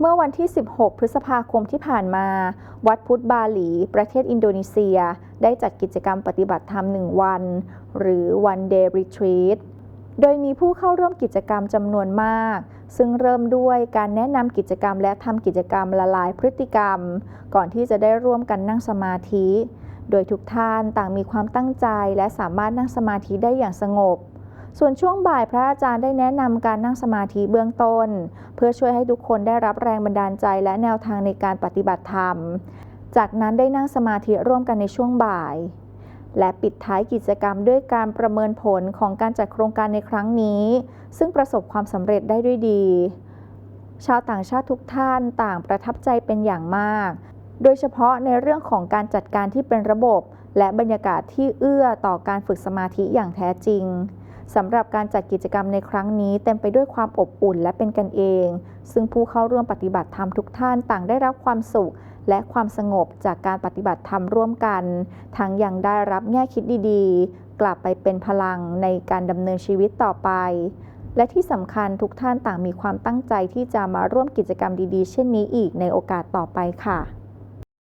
เมื่อวันที่ 16 พฤษภาคมที่ผ่านมา วัดพุทธบาหลี ประเทศอินโดนีเซีย ได้จัดกิจกรรมปฏิบัติธรรม 1 วัน หรือ One Day Retreat โดยมีผู้เข้าร่วมกิจกรรมจำนวนมาก ซึ่งเริ่มด้วยการแนะนำกิจกรรมและทำกิจกรรมละลายพฤติกรรม ก่อนที่จะได้ร่วมกันนั่งสมาธิ โดยทุกท่านต่างมีความตั้งใจและสามารถนั่งสมาธิได้อย่างสงบ ส่วนช่วงบ่ายพระอาจารย์ได้แนะนำการนั่งสมาธิเบื้องต้น เพื่อช่วยให้ทุกคนได้รับแรงบันดาลใจและแนวทางในการปฏิบัติธรรม จากนั้นได้นั่งสมาธิร่วมกันในช่วงบ่าย และปิดท้ายกิจกรรมด้วยการประเมินผลของการจัดโครงการในครั้งนี้ ซึ่งประสบความสำเร็จได้ด้วยดี ชาวต่างชาติทุกท่านต่างประทับใจเป็นอย่างมาก โดยเฉพาะในเรื่องของการจัดการที่เป็นระบบ และบรรยากาศที่เอื้อต่อการฝึกสมาธิอย่างแท้จริง สำหรับการจัดกิจกรรมในครั้งนี้เต็มไปด้วยความอบอุ่นและเป็นกันเอง ซึ่งผู้เข้าร่วมปฏิบัติธรรมทุกท่านต่างได้รับความสุข และความสงบจากการปฏิบัติธรรมร่วมกัน ทั้งยังได้รับแง่คิดดีๆ กลับไปเป็นพลังในการดำเนินชีวิตต่อไป และที่สำคัญทุกท่านต่างมีความตั้งใจที่จะมาร่วมกิจกรรมดีๆ เช่นนี้อีกในโอกาสต่อไปค่ะ